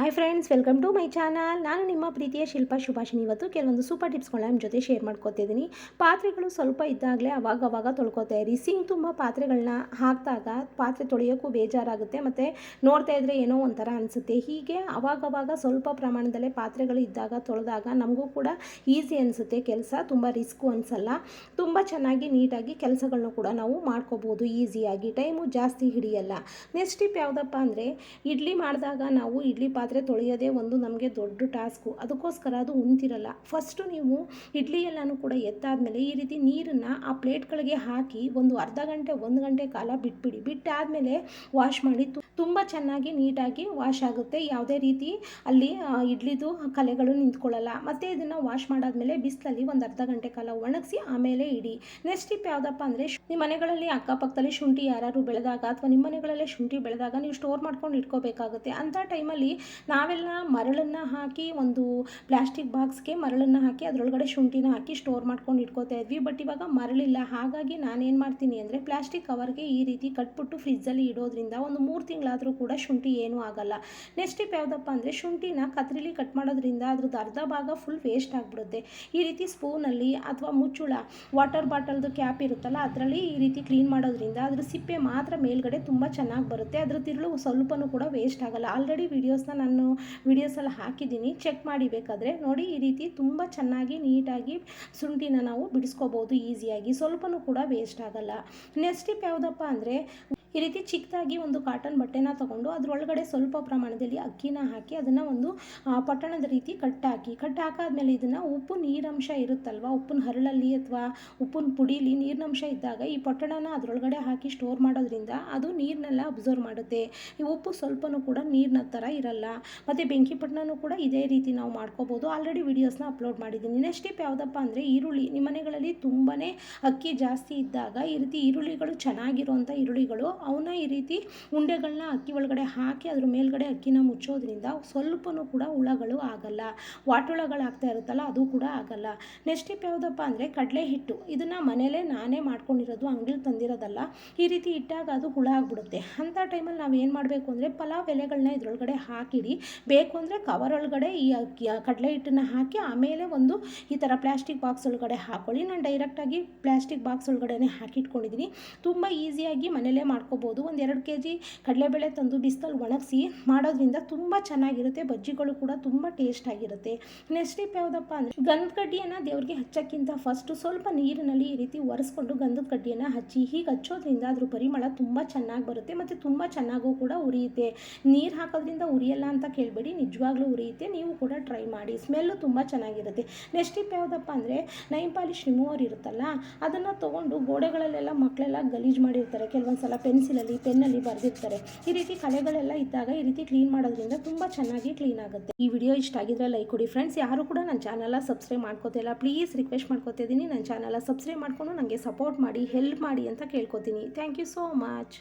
Hi friends welcome to my channel ನಾನು ನಿಮ್ಮ ಪ್ರೀತಿಯ ಶಿಲ್ಪ ಶುಭಾಷಿನಿ ಇವತ್ತು ಕೆಲವೊಂದು ಸೂಪರ್ ಟಿಪ್ಸ್ಗಳನ್ನ ನಿಮ್ಮ ಜೊತೆ ಶೇರ್ ಮಾಡ್ಕೋತಿದ್ದೀನಿ ಪಾತ್ರೆಗಳು ಸ್ವಲ್ಪ ಇದ್ದಾಗಲೇ ಅವಾಗ ಅವಾಗ ತೊಳ್ಕೊತಾ ಇರಿ. ಸಿಂಗ್ ತುಂಬ ಪಾತ್ರೆಗಳನ್ನ ಹಾಕಿದಾಗ ಪಾತ್ರೆ ತೊಳೆಯೋಕ್ಕೂ ಬೇಜಾರಾಗುತ್ತೆ. ಮತ್ತು ನೋಡ್ತಾ ಇದ್ದರೆ ಏನೋ ಒಂಥರ ಅನಿಸುತ್ತೆ. ಹೀಗೆ ಅವಾಗವಾಗ ಸ್ವಲ್ಪ ಪ್ರಮಾಣದಲ್ಲೇ ಪಾತ್ರೆಗಳು ಇದ್ದಾಗ ತೊಳೆದಾಗ ನಮಗೂ ಕೂಡ ಈಸಿ ಅನಿಸುತ್ತೆ. ಕೆಲಸ ತುಂಬ ರಿಸ್ಕು ಅನಿಸಲ್ಲ. ತುಂಬ ಚೆನ್ನಾಗಿ ನೀಟಾಗಿ ಕೆಲಸಗಳನ್ನೂ ಕೂಡ ನಾವು ಮಾಡ್ಕೋಬೋದು. ಈಸಿಯಾಗಿ ಟೈಮು ಜಾಸ್ತಿ ಹಿಡಿಯಲ್ಲ. ನೆಕ್ಸ್ಟ್ ಟಿಪ್ ಯಾವುದಪ್ಪ ಅಂದರೆ, ಇಡ್ಲಿ ಮಾಡಿದಾಗ ನಾವು ಇಡ್ಲಿ ಪಾತ್ರೆ ತೊಳೆಯೋದೇ ಒಂದು ನಮಗೆ ದೊಡ್ಡ ಟಾಸ್ಕು. ಅದಕ್ಕೋಸ್ಕರ ಅದು ಉಂತಿರಲ್ಲ ಫಸ್ಟು ನೀವು ಇಡ್ಲಿ ಎಲ್ಲನೂ ಕೂಡ ಎತ್ತಾದಮೇಲೆ ಈ ರೀತಿ ನೀರನ್ನು ಆ ಪ್ಲೇಟ್ಗಳಿಗೆ ಹಾಕಿ ಒಂದು ಅರ್ಧ ಗಂಟೆ, ಒಂದು ಗಂಟೆ ಕಾಲ ಬಿಟ್ಬಿಡಿ. ಬಿಟ್ಟಾದಮೇಲೆ ವಾಶ್ ಮಾಡಿ ತುಂಬ ಚೆನ್ನಾಗಿ ನೀಟಾಗಿ ವಾಶ್ ಆಗುತ್ತೆ. ಯಾವುದೇ ರೀತಿ ಅಲ್ಲಿ ಇಡ್ಲಿದು ಕಲೆಗಳು ನಿಂತ್ಕೊಳ್ಳಲ್ಲ. ಮತ್ತು ಇದನ್ನು ವಾಶ್ ಮಾಡಾದಮೇಲೆ ಬಿಸಿಲಲ್ಲಿ ಒಂದು ಅರ್ಧ ಗಂಟೆ ಕಾಲ ಒಣಗಿಸಿ ಆಮೇಲೆ ಇಡಿ. ನೆಕ್ಸ್ಟ್ ಟಿಪ್ ಯಾವುದಪ್ಪ ಅಂದರೆ ನಿಮ್ಮ ಮನೆಗಳಲ್ಲಿ ಅಕ್ಕಪಕ್ಕದಲ್ಲಿ ಶುಂಠಿ ಯಾರು ಬೆಳೆದಾಗ ಅಥವಾ ನಿಮ್ಮ ಮನೆಗಳಲ್ಲೇ ಶುಂಠಿ ಬೆಳೆದಾಗ ನೀವು ಸ್ಟೋರ್ ಮಾಡ್ಕೊಂಡು ಇಟ್ಕೋಬೇಕಾಗುತ್ತೆ. ಅಂಥ ಟೈಮಲ್ಲಿ ನಾವೆಲ್ಲ ಮರಳನ್ನು ಹಾಕಿ ಒಂದು ಪ್ಲಾಸ್ಟಿಕ್ ಬಾಕ್ಸ್ಗೆ ಮರಳನ್ನು ಹಾಕಿ ಅದರೊಳಗಡೆ ಶುಂಠಿನ ಹಾಕಿ ಸ್ಟೋರ್ ಮಾಡ್ಕೊಂಡು ಇಟ್ಕೋತಾ ಇದ್ವಿ. ಬಟ್ ಇವಾಗ ಮರಳಿಲ್ಲ. ಹಾಗಾಗಿ ನಾನೇನು ಮಾಡ್ತೀನಿ ಅಂದರೆ, ಪ್ಲಾಸ್ಟಿಕ್ ಕವರ್ಗೆ ಈ ರೀತಿ ಕಟ್ಬಿಟ್ಟು ಫ್ರಿಜ್ಜಲ್ಲಿ ಇಡೋದ್ರಿಂದ ಒಂದು ಮೂರು ತಿಂಗಳಾದರೂ ಕೂಡ ಶುಂಠಿ ಏನೂ ಆಗಲ್ಲ. ನೆಕ್ಸ್ಟ್ ಟಿಪ್ ಯಾವುದಪ್ಪ ಅಂದರೆ ಶುಂಠಿನ ಕತ್ರಿಲಿ ಕಟ್ ಮಾಡೋದ್ರಿಂದ ಅದ್ರದ್ದು ಅರ್ಧ ಭಾಗ ಫುಲ್ ವೇಸ್ಟ್ ಆಗಿಬಿಡುತ್ತೆ. ಈ ರೀತಿ ಸ್ಪೂನಲ್ಲಿ ಅಥವಾ ಮುಚ್ಚುಳ ವಾಟರ್ ಬಾಟಲ್ದು ಕ್ಯಾಪ್ ಇರುತ್ತಲ್ಲ, ಅದರಲ್ಲಿ ಈ ರೀತಿ ಕ್ಲೀನ್ ಮಾಡೋದ್ರಿಂದ ಅದ್ರ ಸಿಪ್ಪೆ ಮಾತ್ರ ಮೇಲ್ಗಡೆ ತುಂಬ ಚೆನ್ನಾಗಿ ಬರುತ್ತೆ. ಅದ್ರ ತಿರುಳು ಸ್ವಲ್ಪನೂ ಕೂಡ ವೇಸ್ಟ್ ಆಗಲ್ಲ. ಆಲ್ರೆಡಿ ವೀಡಿಯೋಸ್ನ ನಾನು ವೀಡಿಯೋಸಲ್ಲಿ ಹಾಕಿದ್ದೀನಿ. ಚೆಕ್ ಮಾಡಿ ಬೇಕಾದರೆ ನೋಡಿ ಈ ರೀತಿ ತುಂಬ ಚೆನ್ನಾಗಿ ನೀಟಾಗಿ ಶುಂಠಿನ ನಾವು ಬಿಡಿಸ್ಕೋಬೋದು ಈಸಿಯಾಗಿ. ಸ್ವಲ್ಪನೂ ಕೂಡ ವೇಸ್ಟ್ ಆಗಲ್ಲ. ನೆಕ್ಸ್ಟ್ ಟಿಪ್ ಯಾವುದಪ್ಪ ಅಂದರೆ ಈ ರೀತಿ ಚಿಕ್ಕದಾಗಿ ಒಂದು ಕಾಟನ್ ಬಟ್ಟೆನ ತಗೊಂಡು ಅದರೊಳಗಡೆ ಸ್ವಲ್ಪ ಪ್ರಮಾಣದಲ್ಲಿ ಅಕ್ಕಿನ ಹಾಕಿ ಅದನ್ನು ಒಂದು ಪಟ್ಟಣದ ರೀತಿ ಕಟ್ಟಾಕಿ ಕಟ್ ಹಾಕಾದ್ಮೇಲೆ ಇದನ್ನು ಉಪ್ಪು ನೀರಂಶ ಇರುತ್ತಲ್ವ? ಉಪ್ಪಿನ ಹರಳಲ್ಲಿ ಅಥವಾ ಉಪ್ಪಿನ ಪುಡೀಲಿ ನೀರಿನಂಶ ಇದ್ದಾಗ ಈ ಪಟ್ಟಣನ ಅದರೊಳಗಡೆ ಹಾಕಿ ಸ್ಟೋರ್ ಮಾಡೋದ್ರಿಂದ ಅದು ನೀರನ್ನೆಲ್ಲ ಅಬ್ಸರ್ವ್ ಮಾಡುತ್ತೆ. ಈ ಉಪ್ಪು ಸ್ವಲ್ಪನೂ ಕೂಡ ನೀರಿನ ಥರ ಇರಲ್ಲ. ಮತ್ತು ಬೆಂಕಿ ಪಟ್ಟಣನೂ ಕೂಡ ಇದೇ ರೀತಿ ನಾವು ಮಾಡ್ಕೋಬೋದು. ಆಲ್ರೆಡಿ ವಿಡಿಯೋಸ್ನ ಅಪ್ಲೋಡ್ ಮಾಡಿದ್ದೀನಿ. ನೆಕ್ಸ್ಟ್ ಟಿಪ್ ಯಾವುದಪ್ಪ ಅಂದರೆ ಈರುಳ್ಳಿ. ನಿಮ್ಮ ಮನೆಗಳಲ್ಲಿ ತುಂಬಾ ಅಕ್ಕಿ ಜಾಸ್ತಿ ಇದ್ದಾಗ ಈ ರೀತಿ ಈರುಳ್ಳಿಗಳು ಚೆನ್ನಾಗಿರುವಂಥ ಈರುಳ್ಳಿಗಳು ಅವನ್ನ ಈ ರೀತಿ ಉಂಡೆಗಳನ್ನ ಅಕ್ಕಿ ಒಳಗಡೆ ಹಾಕಿ ಅದ್ರ ಮೇಲ್ಗಡೆ ಅಕ್ಕಿನ ಮುಚ್ಚೋದ್ರಿಂದ ಸ್ವಲ್ಪನೂ ಕೂಡ ಹುಳಗಳು ಆಗಲ್ಲ. ವಾಟುಳಗಳು ಆಗ್ತಾ ಇರುತ್ತಲ್ಲ, ಅದು ಕೂಡ ಆಗಲ್ಲ. ನೆಕ್ಸ್ಟ್ ಟಿಪ್ ಯಾವುದಪ್ಪ ಅಂದರೆ ಕಡಲೆ ಹಿಟ್ಟು. ಇದನ್ನು ಮನೆಯಲ್ಲೇ ನಾನೇ ಮಾಡ್ಕೊಂಡಿರೋದು, ಅಂಗಡಿಲಿ ತಂದಿರೋದಲ್ಲ. ಈ ರೀತಿ ಇಟ್ಟಾಗ ಅದು ಹುಳ ಆಗ್ಬಿಡುತ್ತೆ. ಅಂಥ ಟೈಮಲ್ಲಿ ನಾವು ಏನು ಮಾಡಬೇಕು ಅಂದರೆ ಪಲಾವ್ ಎಲೆಗಳನ್ನ ಇದ್ರೊಳಗಡೆ ಹಾಕಿಡಿ. ಬೇಕು ಅಂದರೆ ಕವರ್ ಒಳಗಡೆ ಈ ಅಕ್ಕಿ ಕಡಲೆ ಹಿಟ್ಟನ್ನು ಹಾಕಿ ಆಮೇಲೆ ಒಂದು ಈ ಥರ ಪ್ಲಾಸ್ಟಿಕ್ ಬಾಕ್ಸ್ ಒಳಗಡೆ ಹಾಕೊಳ್ಳಿ. ನಾನು ಡೈರೆಕ್ಟಾಗಿ ಪ್ಲಾಸ್ಟಿಕ್ ಬಾಕ್ಸ್ ಒಳಗಡೆ ಹಾಕಿಟ್ಕೊಂಡಿದ್ದೀನಿ ತುಂಬ ಈಸಿಯಾಗಿ ಮನೇಲೇ ಮಾಡ್ಕೋಬೋದು. ಒಂದು ಎರಡು ಕೆ ಜಿ ಕಡಲೆಬೇಳೆ ತಂದು ಬಿಸಿಲಲ್ಲಿ ಒಣಗಿಸಿ ಮಾಡೋದ್ರಿಂದ ತುಂಬ ಚೆನ್ನಾಗಿರುತ್ತೆ. ಬಜ್ಜಿಗಳು ಕೂಡ ತುಂಬ ಟೇಸ್ಟ್ ಆಗಿರುತ್ತೆ. ನೆಕ್ಸ್ಟ್ ಟಿಪ್ ಯಾವುದಪ್ಪ ಅಂದರೆ ಗಂಧದ ಕಡ್ಡಿಯನ್ನು ದೇವ್ರಿಗೆ ಹಚ್ಚೋಕ್ಕಿಂತ ಫಸ್ಟು ಸ್ವಲ್ಪ ನೀರಿನಲ್ಲಿ ಈ ರೀತಿ ಒರೆಸ್ಕೊಂಡು ಗಂಧದ ಕಡ್ಡಿಯನ್ನು ಹಚ್ಚಿ ಹೀಗೆ ಹಚ್ಚೋದ್ರಿಂದ ಅದ್ರ ಪರಿಮಳ ತುಂಬ ಚೆನ್ನಾಗಿ ಬರುತ್ತೆ ಮತ್ತು ತುಂಬ ಚೆನ್ನಾಗೂ ಕೂಡ ಉರಿಯುತ್ತೆ. ನೀರು ಹಾಕೋದ್ರಿಂದ ಉರಿಯಲ್ಲ ಅಂತ ಕೇಳಬೇಡಿ, ನಿಜವಾಗ್ಲೂ ಉರಿಯುತ್ತೆ. ನೀವು ಕೂಡ ಟ್ರೈ ಮಾಡಿ ಸ್ಮೆಲ್ಲು ತುಂಬ ಚೆನ್ನಾಗಿರುತ್ತೆ. ನೆಕ್ಸ್ಟ್ ಟಿಪ್ ಯಾವುದಪ್ಪ ಅಂದರೆ ನೈನ್ ಪಾಲಿಶ್ ರಿಮೂವರ್ ಇರುತ್ತಲ್ಲ, ಅದನ್ನು ತೊಗೊಂಡು ಗೋಡೆಗಳಲ್ಲೆಲ್ಲ ಮಕ್ಕಳೆಲ್ಲ ಗಲೀಜು ಮಾಡಿರ್ತಾರೆ. ಕೆಲವೊಂದು ಸಲ ಪೆನ್ಸಿಲಲ್ಲಿ, ಪೆನ್ನಲ್ಲಿ ಬರೆದಿರ್ತಾರೆ. ಈ ರೀತಿ ಕಲೆಗಳೆಲ್ಲ ಇದ್ದಾಗ ಈ ರೀತಿ ಕ್ಲೀನ್ ಮಾಡೋದ್ರಿಂದ ತುಂಬ ಚೆನ್ನಾಗಿ ಕ್ಲೀನ್ ಆಗುತ್ತೆ. ಈ ವಿಡಿಯೋ ಇಷ್ಟ ಆಗಿದ್ರೆ ಲೈಕ್ ಕೊಡಿ ಫ್ರೆಂಡ್ಸ್. ಯಾರು ಕೂಡ ನನ್ನ ಚಾನಲ ಸಬ್ಸ್ಕ್ರೈಬ್ ಮಾಡ್ಕೋತಿಲ್ಲ ಪ್ಲೀಸ್ ರಿಕ್ವೆಸ್ಟ್ ಮಾಡ್ಕೋತಿದ್ದೀನಿ ನನ್ನ ಚಾನೆಲ್ ಸಬ್ಸ್ಕ್ರೈಬ್ ಮಾಡ್ಕೊಂಡು ನನಗೆ ಸಪೋರ್ಟ್ ಮಾಡಿ, ಹೆಲ್ಪ್ ಮಾಡಿ ಅಂತ ಕೇಳ್ಕೊತೀನಿ. Thank you so much.